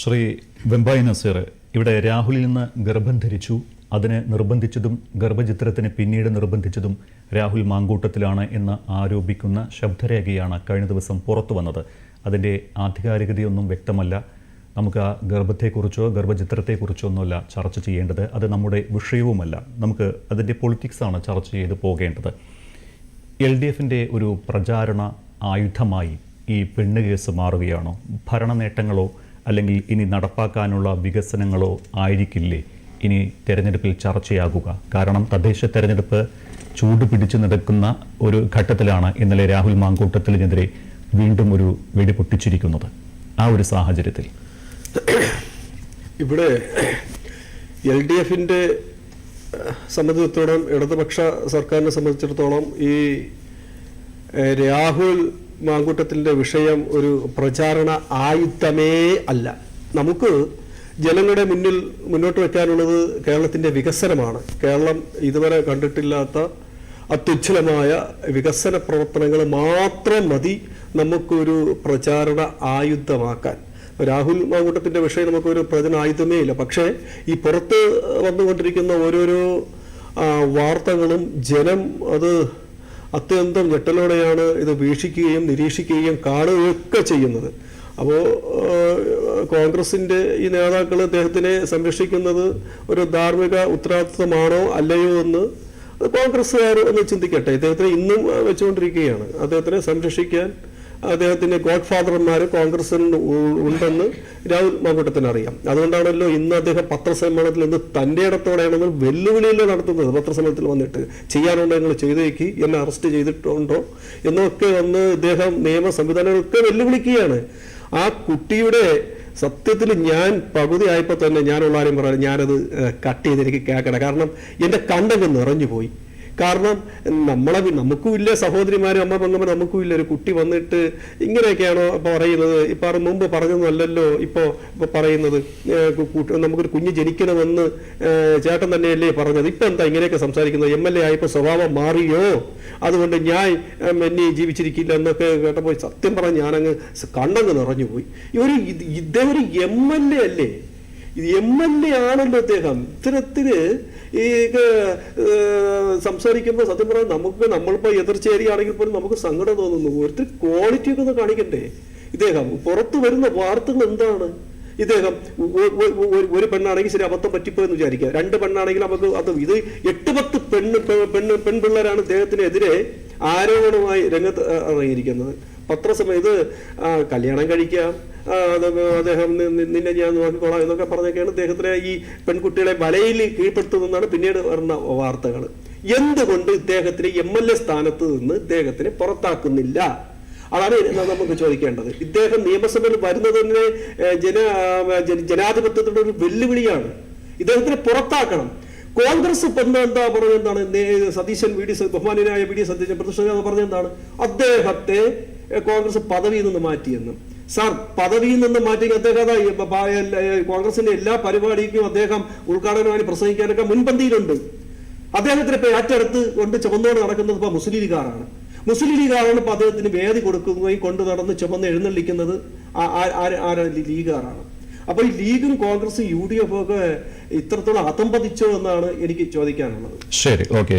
ശ്രീ വെമ്പായി നസീർ ഇവിടെ രാഹുലിൽ നിന്ന് ഗർഭം ധരിച്ചു. അതിനെ നിർബന്ധിച്ചതും ഗർഭചിത്രത്തിന് പിന്നീട് നിർബന്ധിച്ചതും രാഹുൽ മാങ്കൂട്ടത്തിലാണ് എന്ന് ആരോപിക്കുന്ന ശബ്ദരേഖയാണ് കഴിഞ്ഞ ദിവസം പുറത്തു വന്നത്. അതിന്റെ ആധികാരികതയൊന്നും വ്യക്തമല്ല. നമുക്ക് ആ ഗർഭത്തെക്കുറിച്ചോ ഗർഭചിത്രത്തെക്കുറിച്ചോ ഒന്നുമല്ല ചർച്ച ചെയ്യേണ്ടത്. അത് നമ്മുടെ വിഷയവുമല്ല. നമുക്ക് അതിന്റെ പൊളിറ്റിക്സാണ് ചർച്ച ചെയ്ത് പോകേണ്ടത്. എൽ ഡി എഫിന്റെ ഒരു പ്രചാരണ ആയുധമായി ഈ പെണ്ണ് കേസ് മാറുകയാണോ? ഭരണ നേട്ടങ്ങളോ അല്ലെങ്കിൽ ഇനി നടപ്പാക്കാനുള്ള വികസനങ്ങളോ ആയിരിക്കില്ലേ? ഇനി തെരഞ്ഞെടുപ്പിൽ ചർച്ചയാകുക. കാരണം തദ്ദേശ തെരഞ്ഞെടുപ്പ് ചൂട് പിടിച്ചു നടക്കുന്ന ഒരു ഘട്ടത്തിലാണ് ഇന്നലെ രാഹുൽ മാങ്കൂട്ടത്തിനെതിരെ വീണ്ടും ഒരു വെടി പൊട്ടിച്ചിരിക്കുന്നത്. ആ ഒരു സാഹചര്യത്തിൽ. ഇവിടെ എൽ ഡി എഫിന്റെ സംബന്ധിച്ചിടത്തോളം ഇടതുപക്ഷ സർക്കാരിനെ സംബന്ധിച്ചിടത്തോളം ഈ രാഹുൽ മാങ്കൂട്ടത്തിന്റെ വിഷയം ഒരു പ്രചാരണ ആയുധമേ അല്ല. നമുക്ക് ജനങ്ങളുടെ മുന്നിൽ മുന്നോട്ട് വയ്ക്കാനുള്ളത് കേരളത്തിന്റെ വികസനമാണ്. കേരളം ഇതുവരെ കണ്ടിട്ടില്ലാത്ത അത്യുജ്വലമായ വികസന പ്രവർത്തനങ്ങൾ മാത്രം മതി നമുക്കൊരു പ്രചാരണ ആയുധമാക്കാൻ. രാഹുൽ മാങ്കൂട്ടത്തിന്റെ വിഷയം നമുക്കൊരു പ്രചന ആയുധമേ ഇല്ല. പക്ഷേ ഈ പുറത്ത് വന്നുകൊണ്ടിരിക്കുന്ന ഓരോരോ വാർത്തകളും ജനം അത് അത്യന്തം ഞെട്ടലോടെയാണ് ഇത് വീക്ഷിക്കുകയും നിരീക്ഷിക്കുകയും കാണുകയൊക്കെ ചെയ്യുന്നത്. അപ്പോൾ കോൺഗ്രസിന്റെ ഈ നേതാക്കൾ അദ്ദേഹത്തിനെ സംരക്ഷിക്കുന്നത് ഒരു ധാർമ്മിക ഉത്തരവാദിത്വമാണോ അല്ലയോ എന്ന് കോൺഗ്രസ്സുകാർ ഒന്ന് ചിന്തിക്കട്ടെ. ഇദ്ദേഹത്തിനെ ഇന്നും വെച്ചുകൊണ്ടിരിക്കുകയാണ്. അദ്ദേഹത്തിനെ സംരക്ഷിക്കാൻ അദ്ദേഹത്തിന്റെ ഗോഡ് ഫാദർമാർ ഉണ്ടെന്ന് രാഹുൽ മാങ്കൂട്ടത്തിന് അറിയാം അതുകൊണ്ടാണല്ലോ ഇന്ന് അദ്ദേഹം പത്രസമ്മേളനത്തിൽ ഇന്ന് തന്റെ ഇടത്തോടെയാണെന്ന് വെല്ലുവിളിയിൽ നടത്തുന്നത്. പത്രസമ്മേളനത്തിൽ വന്നിട്ട് ചെയ്യാനുണ്ടോ നിങ്ങൾ ചെയ്തേക്ക്? എന്നെ അറസ്റ്റ് ചെയ്തിട്ടുണ്ടോ? എന്നൊക്കെ വന്ന് ഇദ്ദേഹം നിയമ സംവിധാനങ്ങളൊക്കെ വെല്ലുവിളിക്കുകയാണ്. ആ കുട്ടിയുടെ സത്യത്തിൽ ഞാൻ പകുതി ആയപ്പോൾ തന്നെ ഞാനുള്ള ആരും പറയാം. ഞാനത് കട്ട് ചെയ്ത് എനിക്ക് കേൾക്കണം കാരണം എന്റെ കണ്ടങ്ങ് നിറഞ്ഞു പോയി കാരണം നമ്മളെ നമുക്കും ഇല്ല സഹോദരിമാരും അമ്മ പെങ്ങന്മാർ നമുക്കും ഇല്ല. ഒരു കുട്ടി വന്നിട്ട് ഇങ്ങനെയൊക്കെയാണോ പറയുന്നത്? ഇപ്പൊ മുമ്പ് പറഞ്ഞതല്ലോ ഇപ്പോ ഇപ്പൊ പറയുന്നത്. നമുക്കൊരു കുഞ്ഞ് ജനിക്കണമെന്ന് ചേട്ടൻ തന്നെയല്ലേ പറഞ്ഞത്. ഇപ്പൊ എന്താ ഇങ്ങനെയൊക്കെ സംസാരിക്കുന്നത്? എം എൽ എ ആയപ്പോ സ്വഭാവം മാറിയോ? അതുകൊണ്ട് ഞാൻ എന്നെ ജീവിച്ചിരിക്കില്ല എന്നൊക്കെ കേട്ടപ്പോൾ സത്യം പറഞ്ഞ് ഞാനങ്ങ് കണ്ടങ്ങ് നിറഞ്ഞു പോയി ഇത് ഇദ്ദേഹം ഒരു എം എൽ എ അല്ലേ? എം എൽ എ ആണല്ലോ അദ്ദേഹം ഇത്തരത്തിൽ ഈ സംസാരിക്കുമ്പോൾ സത്യം പറഞ്ഞാൽ നമുക്ക് നമ്മളിപ്പോ എതിർച്ചേരിയാണെങ്കിൽ പോലും നമുക്ക് സങ്കടം തോന്നുന്നു. ഒരിത്തിരി ക്വാളിറ്റി ഒക്കെ ഒന്ന് കാണിക്കണ്ടേ? ഇദ്ദേഹം പുറത്തു വരുന്ന വാർത്തകൾ എന്താണ്? ഇദ്ദേഹം ഒരു പെണ്ണാണെങ്കിൽ ശരി അബദ്ധം പറ്റിപ്പോയെന്ന് വിചാരിക്കുക. രണ്ട് പെണ്ണാണെങ്കിൽ നമുക്ക് അത് ഇത് എട്ട് പത്ത് പെണ്ണ് പെണ്ണ് പെൺപിള്ളേരാണ് ഇദ്ദേഹത്തിനെതിരെ ആരോപണമായി രംഗത്ത് ഇറങ്ങിയിരിക്കുന്നത്. പത്രസമയം ഇത് കല്യാണം കഴിക്കാം അദ്ദേഹം നിന്നെ ഞാൻ നോക്കിക്കോളാം എന്നൊക്കെ പറഞ്ഞൊക്കെയാണ് അദ്ദേഹത്തിനെ ഈ പെൺകുട്ടികളെ വലയിൽ കീഴ്പ്പെടുത്തുന്നതാണ് പിന്നീട് വരുന്ന വാർത്തകൾ. എന്തുകൊണ്ട് ഇദ്ദേഹത്തിന് എം എൽ എ സ്ഥാനത്ത് നിന്ന് ഇദ്ദേഹത്തിനെ പുറത്താക്കുന്നില്ല? അതാണ് നമുക്ക് ചോദിക്കേണ്ടത്. ഇദ്ദേഹം നിയമസഭയിൽ വരുന്നത് തന്നെ ജന ജനാധിപത്യത്തിന്റെ ഒരു വെല്ലുവിളിയാണ്. ഇദ്ദേഹത്തിനെ പുറത്താക്കണം. കോൺഗ്രസ് ഇപ്പൊ എന്താ എന്താ പറഞ്ഞെന്താണ് സതീശൻ വി ഡി ബഹുമാനായ വി ഡി സതീശൻ പ്രതിഷേധം പറഞ്ഞെന്താണ് അദ്ദേഹത്തെ കോൺഗ്രസ് പദവിയിൽ നിന്ന് മാറ്റിയെന്ന്. സാർ പദവിയിൽ നിന്ന് മാറ്റി അദ്ദേഹം കോൺഗ്രസിന്റെ എല്ലാ പരിപാടിക്കും അദ്ദേഹം ഉദ്ഘാടനമായി പ്രസംഗിക്കാനൊക്കെ മുൻപന്തിയിലുണ്ട്. അദ്ദേഹത്തിന് ഇപ്പൊ ഏറ്റെടുത്ത് കൊണ്ട് ചുമന്നുകൊണ്ട് നടക്കുന്നത് ഇപ്പൊ മുസ്ലിം ലീഗാറാണ്. മുസ്ലിം ലീഗാറാണ് ഇപ്പൊ അദ്ദേഹത്തിന് വേദി കൊടുക്കുകയും കൊണ്ട് നടന്ന് ചുമന്ന് എഴുന്നള്ളിക്കുന്നത് ലീഗാറാണ്. അപ്പൊ ഈ ലീഗും കോൺഗ്രസും യു ഡി എഫും ഒക്കെ ഇത്രത്തോളം അതമ്പതിച്ചോ എന്നാണ് എനിക്ക് ചോദിക്കാനുള്ളത്. ശരി ഓക്കെ.